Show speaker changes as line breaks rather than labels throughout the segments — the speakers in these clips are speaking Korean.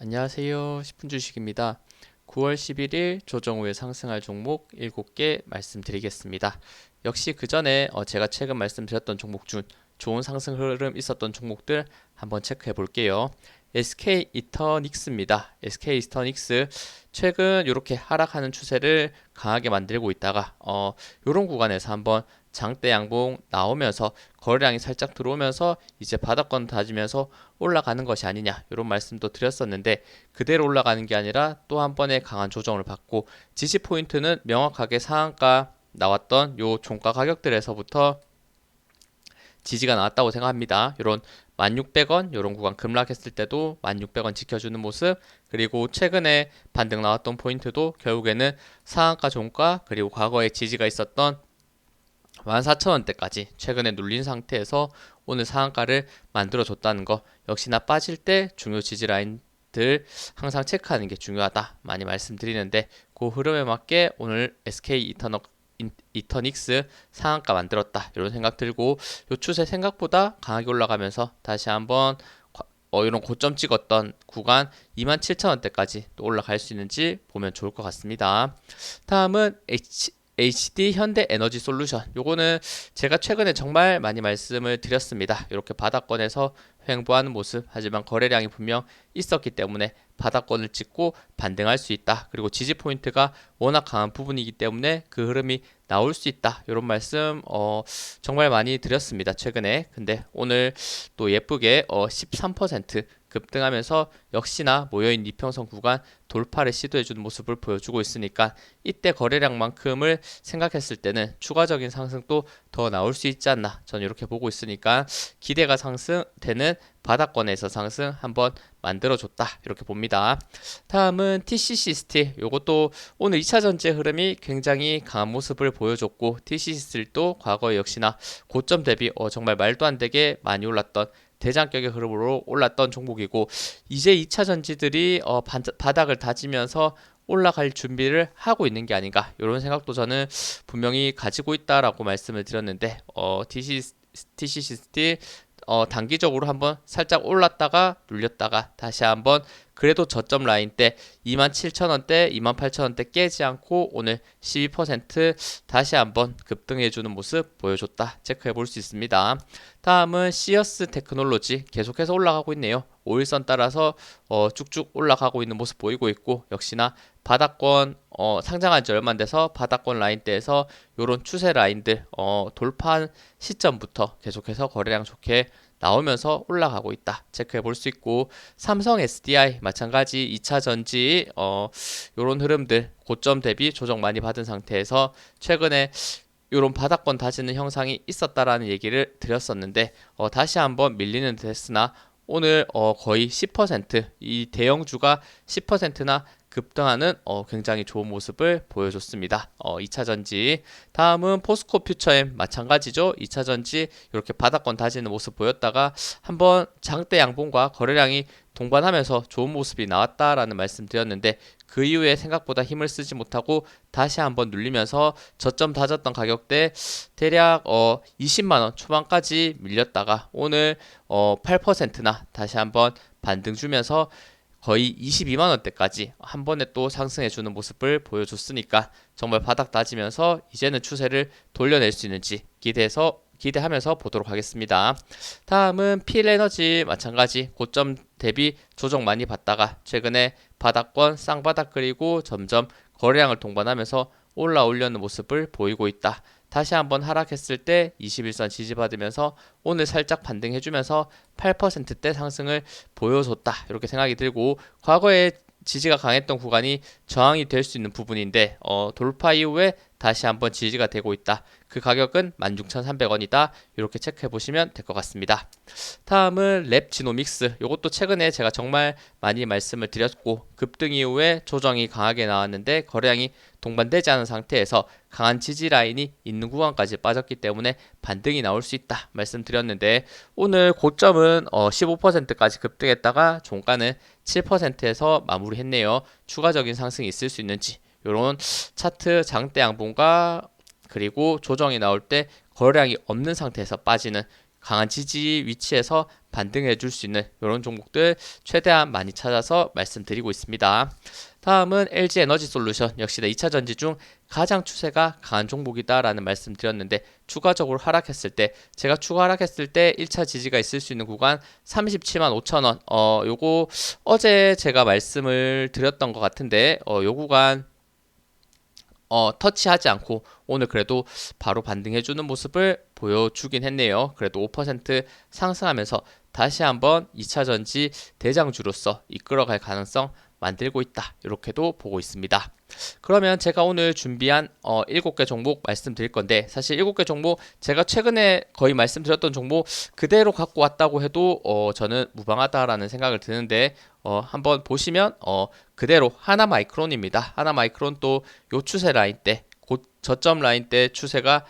안녕하세요. 10분 주식입니다. 9월 11일 조정 후에 상승할 종목 7개 말씀드리겠습니다. 역시 그 전에 어, 제가 최근 말씀드렸던 종목 중 좋은 상승 흐름 있었던 종목들 한번 체크해 볼게요. SK 이터닉스입니다. SK 이터닉스 최근 이렇게 하락하는 추세를 강하게 만들고 있다가 어 요런 구간에서 한번 장대 양봉 나오면서 거래량이 살짝 들어오면서 이제 바닥권 다지면서 올라가는 것이 아니냐 이런 말씀도 드렸었는데 그대로 올라가는 게 아니라 또 한 번의 강한 조정을 받고 지지 포인트는 명확하게 상한가 나왔던 요 종가 가격들에서부터 지지가 나왔다고 생각합니다. 이런 1600원 이런 구간 급락했을 때도 1600원 지켜주는 모습 그리고 최근에 반등 나왔던 포인트도 결국에는 상한가 종가 그리고 과거에 지지가 있었던 14,000원대까지 최근에 눌린 상태에서 오늘 상한가를 만들어 줬다는 거 역시나 빠질 때 중요 지지 라인들 항상 체크하는 게 중요하다 많이 말씀드리는데 그 흐름에 맞게 오늘 SK 이터너 이터닉스 상한가 만들었다 이런 생각 들고 요 추세 생각보다 강하게 올라가면서 다시 한번 어, 이런 고점 찍었던 구간 27,000원대까지 또 올라갈 수 있는지 보면 좋을 것 같습니다. 다음은 H, HD 현대 에너지 솔루션. 요거는 제가 최근에 정말 많이 말씀을 드렸습니다. 이렇게 바닥권에서 횡보하는 모습. 하지만 거래량이 분명 있었기 때문에 바닥권을 찍고 반등할 수 있다. 그리고 지지 포인트가 워낙 강한 부분이기 때문에 그 흐름이 나올 수 있다. 이런 말씀 어, 정말 많이 드렸습니다. 최근에. 근데 오늘 또 예쁘게 어, 13% 급등하면서 역시나 모여있는 이평선 구간 돌파를 시도해주는 모습을 보여주고 있으니까 이때 거래량만큼을 생각했을 때는 추가적인 상승도 더 나올 수 있지 않나 저는 이렇게 보고 있으니까 기대가 상승되는 바닥권에서 상승 한번 만들어줬다. 이렇게 봅니다. 다음은 TCC 스틸. 요것도 오늘 2차 전지 흐름이 굉장히 강한 모습을 보여줬고 TCC 스틸도 과거 역시나 고점 대비 어, 정말 말도 안 되게 많이 올랐던 대장격의 흐름으로 올랐던 종목이고 이제 2차 전지들이 어, 바닥을 다지면서 올라갈 준비를 하고 있는 게 아닌가. 이런 생각도 저는 분명히 가지고 있다라고 말씀을 드렸는데 어, TC, TCC 스틸 어, 단기적으로 한번 살짝 올랐다가 눌렸다가 다시 한번 그래도 저점 라인 때 27,000원대, 28,000원대 깨지 않고 오늘 12% 다시 한번 급등해주는 모습 보여줬다. 체크해 볼 수 있습니다. 다음은 시어스 테크놀로지 계속해서 올라가고 있네요. 5일선 따라서 어, 쭉쭉 올라가고 있는 모습 보이고 있고 역시나 바닥권 어, 상장한 지 얼마 안 돼서 바닥권 라인대에서 이런 추세 라인들 어, 돌파한 시점부터 계속해서 거래량 좋게 나오면서 올라가고 있다. 체크해 볼 수 있고 삼성 SDI 마찬가지 2차 전지 어 요런 흐름들 고점 대비 조정 많이 받은 상태에서 최근에 요런 바닥권 다지는 형상이 있었다라는 얘기를 드렸었는데 어 다시 한번 밀리는 데스나 오늘 어 거의 10%이 대형주가 10%나 급등하는 어, 굉장히 좋은 모습을 보여줬습니다. 어, 2차 전지 다음은 포스코 퓨처엠 마찬가지죠. 2차 전지 이렇게 바닥권 다지는 모습 보였다가 한번 장대 양봉과 거래량이 동반하면서 좋은 모습이 나왔다라는 말씀드렸는데 그 이후에 생각보다 힘을 쓰지 못하고 다시 한번 눌리면서 저점 다졌던 가격대 대략 어 20만 원 초반까지 밀렸다가 오늘 어 8%나 다시 한번 반등 주면서 거의 22만 원대까지 한 번에 또 상승해 주는 모습을 보여줬으니까 정말 바닥 다지면서 이제는 추세를 돌려낼 수 있는지 기대해서 기대하면서 보도록 하겠습니다. 다음은 필에너지 마찬가지 고점 대비 조정 많이 받다가 최근에 바닥권 쌍바닥 그리고 점점 거래량을 동반하면서 올라오려는 모습을 보이고 있다. 다시 한번 하락했을 때 21선 지지받으면서 오늘 살짝 반등해주면서 8%대 상승을 보여줬다 이렇게 생각이 들고 과거에 지지가 강했던 구간이 저항이 될 수 있는 부분인데 어, 돌파 이후에 다시 한번 지지가 되고 있다. 그 가격은 16,300원이다. 이렇게 체크해 보시면 될 것 같습니다. 다음은 랩 지노믹스. 이것도 최근에 제가 정말 많이 말씀을 드렸고 급등 이후에 조정이 강하게 나왔는데 거래량이 동반되지 않은 상태에서 강한 지지 라인이 있는 구간까지 빠졌기 때문에 반등이 나올 수 있다 말씀드렸는데 오늘 고점은 어 15%까지 급등했다가 종가는 7%에서 마무리했네요. 추가적인 상승이 있을 수 있는지 이런 차트 장대 양봉과 그리고 조정이 나올 때 거래량이 없는 상태에서 빠지는 강한 지지 위치에서 반등해 줄 수 있는 이런 종목들 최대한 많이 찾아서 말씀드리고 있습니다. 다음은 LG 에너지 솔루션 역시나 2차 전지 중 가장 추세가 강한 종목이다라는 말씀 드렸는데 추가적으로 하락했을 때 제가 추가 하락했을 때 1차 지지가 있을 수 있는 구간 37만 5천 원. 어 요거 어제 제가 말씀을 드렸던 것 같은데 어요 구간 어, 터치하지 않고 오늘 그래도 바로 반등해주는 모습을 보여주긴 했네요. 그래도 5% 상승하면서 다시 한번 2차 전지 대장주로서 이끌어갈 가능성 만들고 있다. 이렇게도 보고 있습니다. 그러면 제가 오늘 준비한 어, 7개 종목 말씀드릴 건데 사실 7개 종목 제가 최근에 거의 말씀드렸던 종목 그대로 갖고 왔다고 해도 어, 저는 무방하다라는 생각을 드는데 어, 한번 보시면 어, 그대로 하나 마이크론입니다. 하나 마이크론 또 요 추세 라인 때 곧 저점 라인 때 추세가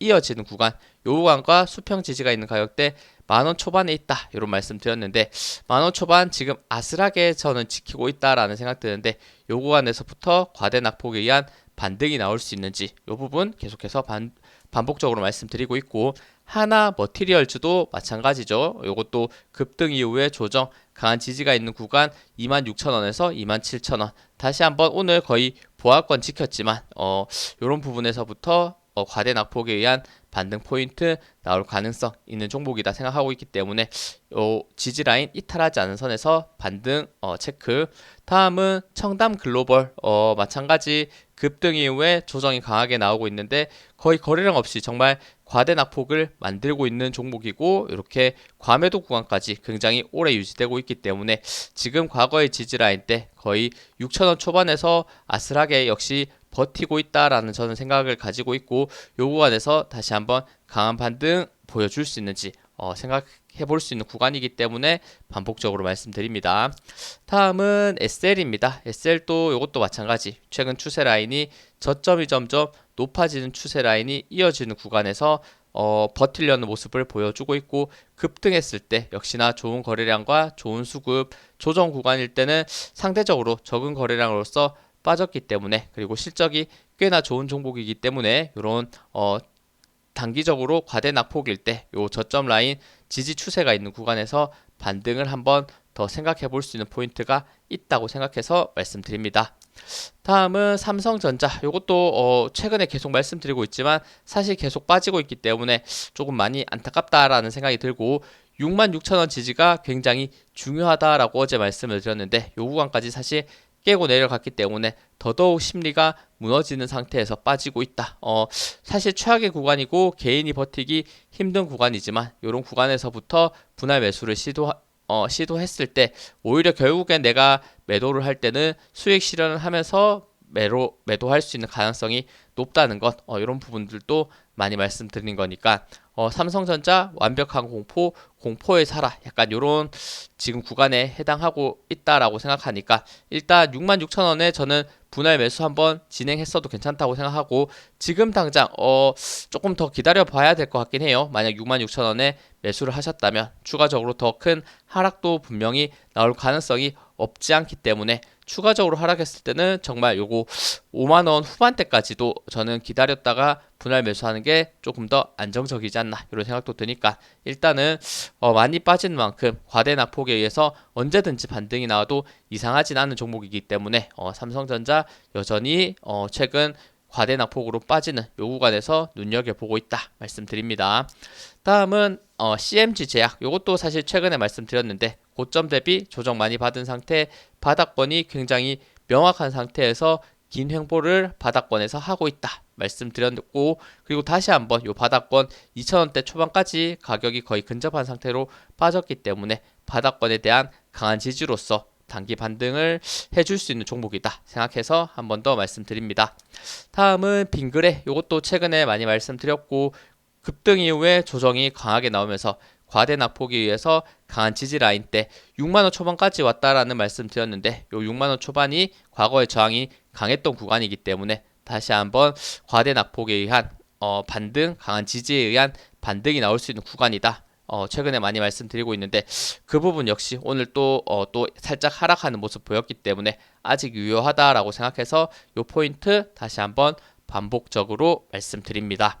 이어지는 구간 요 구간과 수평 지지가 있는 가격대 만원 초반에 있다 이런 말씀 드렸는데 만원 초반 지금 아슬하게 저는 지키고 있다라는 생각 드는데 요 구간에서부터 과대 낙폭에 의한 반등이 나올 수 있는지 이 부분 계속해서 반, 반복적으로 말씀드리고 있고 하나 머티리얼즈도 마찬가지죠. 이것도 급등 이후에 조정 강한 지지가 있는 구간 26,000원에서 27,000원. 다시 한번 오늘 거의 보합권 지켰지만 어 요런 부분에서부터 어, 과대 낙폭에 의한 반등 포인트 나올 가능성 있는 종목이다 생각하고 있기 때문에 요 지지 라인 이탈하지 않은 선에서 반등 어, 체크. 다음은 청담 글로벌 어, 마찬가지 급등 이후에 조정이 강하게 나오고 있는데 거의 거래량 없이 정말 과대 낙폭을 만들고 있는 종목이고 이렇게 과매도 구간까지 굉장히 오래 유지되고 있기 때문에 지금 과거의 지지 라인 때 거의 6천원 초반에서 아슬하게 역시 버티고 있다라는 저는 생각을 가지고 있고 요 구간에서 다시 한번 강한 반등 보여줄 수 있는지 어, 생각해 볼 수 있는 구간이기 때문에 반복적으로 말씀드립니다. 다음은 SL입니다. SL도 이것도 마찬가지. 최근 추세 라인이 저점이 점점 높아지는 추세 라인이 이어지는 구간에서 어, 버틸려는 모습을 보여주고 있고 급등했을 때 역시나 좋은 거래량과 좋은 수급 조정 구간일 때는 상대적으로 적은 거래량으로서 빠졌기 때문에 그리고 실적이 꽤나 좋은 종목이기 때문에 이런 어, 단기적으로 과대 낙폭일 때 요 저점 라인 지지 추세가 있는 구간에서 반등을 한번 더 생각해 볼 수 있는 포인트가 있다고 생각해서 말씀드립니다. 다음은 삼성전자. 이것도 어 최근에 계속 말씀드리고 있지만 사실 계속 빠지고 있기 때문에 조금 많이 안타깝다라는 생각이 들고 66,000원 지지가 굉장히 중요하다라고 어제 말씀을 드렸는데 요 구간까지 사실 깨고 내려갔기 때문에 더더욱 심리가 무너지는 상태에서 빠지고 있다. 어, 사실 최악의 구간이고 개인이 버티기 힘든 구간이지만 이런 구간에서부터 분할 매수를 시도 어, 시도했을 때 오히려 결국엔 내가 매도를 할 때는 수익 실현을 하면서 매로 매도할 수 있는 가능성이 높다는 것 어, 이런 부분들도 많이 말씀드린 거니까 어, 삼성전자 완벽한 공포 공포에 살아 약간 요런 지금 구간에 해당하고 있다라고 생각하니까 일단 66,000원에 저는 분할 매수 한번 진행했어도 괜찮다고 생각하고 지금 당장 어 조금 더 기다려 봐야 될 것 같긴 해요. 만약 66,000원에 매수를 하셨다면 추가적으로 더 큰 하락도 분명히 나올 가능성이 없지 않기 때문에 추가적으로 하락했을 때는 정말 요거 5만원 후반대까지도 저는 기다렸다가 분할 매수하는 게 조금 더 안정적이지 않나 이런 생각도 드니까 일단은 어 많이 빠진 만큼 과대 낙폭에 의해서 언제든지 반등이 나와도 이상하진 않은 종목이기 때문에 어 삼성전자 여전히 어 최근 과대 낙폭으로 빠지는 요 구간에서 눈여겨보고 있다 말씀드립니다. 다음은 어, CMG 제약 요것도 사실 최근에 말씀드렸는데 고점 대비 조정 많이 받은 상태 바닥권이 굉장히 명확한 상태에서 긴 횡보를 바닥권에서 하고 있다 말씀드렸고 그리고 다시 한번 요 바닥권 2,000원대 초반까지 가격이 거의 근접한 상태로 빠졌기 때문에 바닥권에 대한 강한 지지로서 단기 반등을 해줄 수 있는 종목이다 생각해서 한 번 더 말씀드립니다. 다음은 빙그레 이것도 최근에 많이 말씀드렸고 급등 이후에 조정이 강하게 나오면서 과대 낙폭에 의해서 강한 지지 라인 때 6만원 초반까지 왔다라는 말씀 드렸는데 요 6만원 초반이 과거의 저항이 강했던 구간이기 때문에 다시 한번 과대 낙폭에 의한 어, 반등 강한 지지에 의한 반등이 나올 수 있는 구간이다 어, 최근에 많이 말씀드리고 있는데 그 부분 역시 오늘 또, 어, 또 살짝 하락하는 모습 보였기 때문에 아직 유효하다라고 생각해서 이 포인트 다시 한번 반복적으로 말씀드립니다.